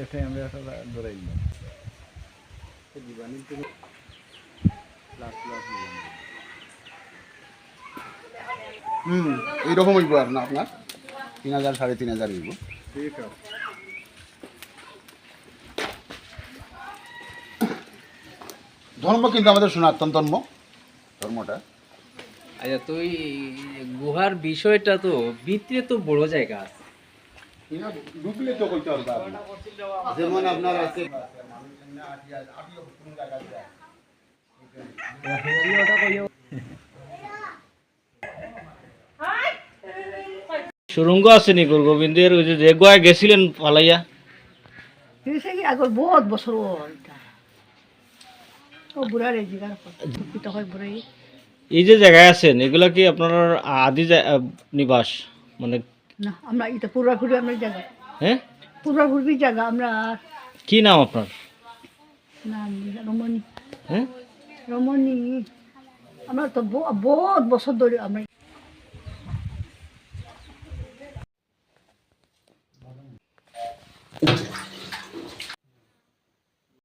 এসে আমরা একটা ধরাই না হুম এইরকম হইব আর না আপনার? তিন হাজার সাড়ে তিন হাজার হইব। ঠিক আছে। ধর্ম কিন্তু আমাদের সনাতন ধর্ম। ধর্মটা। আচ্ছা তো এই গুহার বিষয়টা তো ভিতরে তো বড় জায়গা আছে। যেমন আপনার আছে। সুরঙ্গ আছে নি গুরু গোবিন্দের ওই যে গোয়া গেছিলেন পালাইয়া? আগর বহুত বছর হয় এই যে জায়গায় আছেন এগুলা কি আপনার আদি নিবাস? মানে না আমরা এটা পূর্বাপুরি আমরা জায়গা। হ্যাঁ পূর্বাপুরি জায়গা আমরা কি নাম আপনার? নাম রমণী। হ্যাঁ রমণী আমরা তো বহুত বছর ধরে আমরা